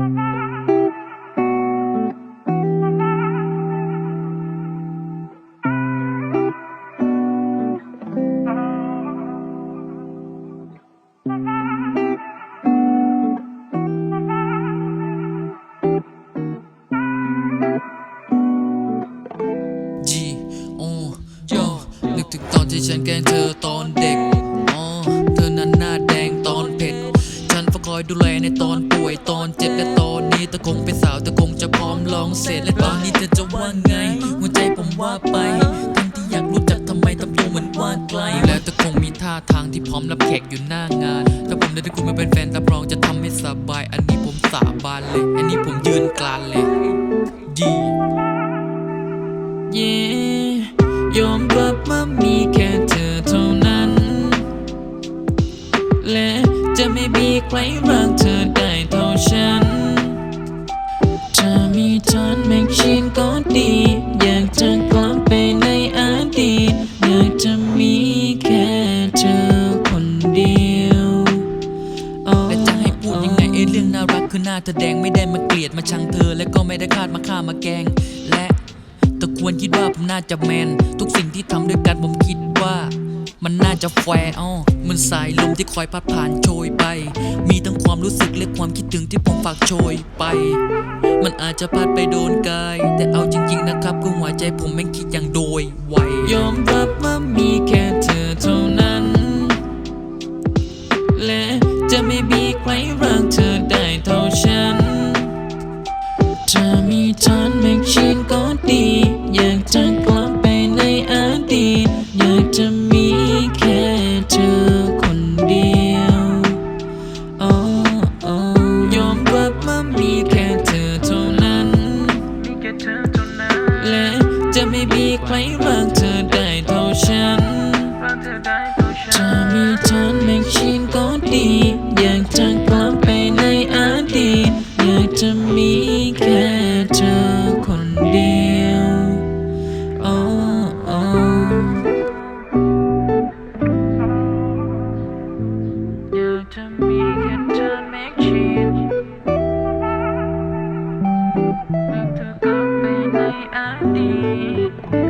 จีโอโยนึกถึงตอนที่ฉันแกล้งเธอตอนเด็ก อ๋อ เธอนั้นหน้าแดงตอนเผ็ด ฉันเฝ้าคอยดูแลในตอน ป่วยตอนเจ็ตอนนี้เธอคงเป็นสาวต่คงจะพร้อมลองเสร็จและตอนนี้เธอจะว่าไง หัวใจผมว่าไป ทั้งที่อยากรู้จักทำไมทำตัวเหมือนว่าไกลแล้วเธอคงมีท่าทางที่พร้อมรับแขกอยู่หน้างาน ถ้าผมได้ได้คุณมาเป็นแฟนรับรองจะทำให้สบาย อันนี้ผมสาบานเลย อันนี้ผมยืนกลานเลยดีเย่ยอมรับว่ามีแค่เธอเท่านั้น และจะไม่มีใครรักเธอได้เท่าฉัน น้าเธอแดงไม่ได้มาเกลียดมาชังเธอ และก็ไม่ได้คาดมาฆ่ามาแกง และตะควรคิดว่าผมน่าจะแมน ทุกสิ่งที่ทำด้วยกันผมคิดว่า มันน่าจะแฟร์อ้อมันสายลมที่คอยพัดผ่านโชยไป มีทั้งความรู้สึกและความคิดถึงที่ผมฝากโชยไป มันอาจจะพัดไปโดนกาย แต่เอาจริง ๆ นะครับคือหัวใจผมแม่งคิดอย่างโดยไวยอมรับว่ามีแค่เธอเท่านั้น และจะไม่มีใครรั ถ้ามีทอนแมกชีนก็ดี อยากจะกลับไปในอดีต อยากจะมีแค่เธอคนเดียวโอ้โอ้ยอมรับว่ามีแค่เธอเท่านั้น และจะไม่มีใครรักเธอได้เท่าฉันถ้ามีทอนแมกชีน to me and turn make change. Look the company I need.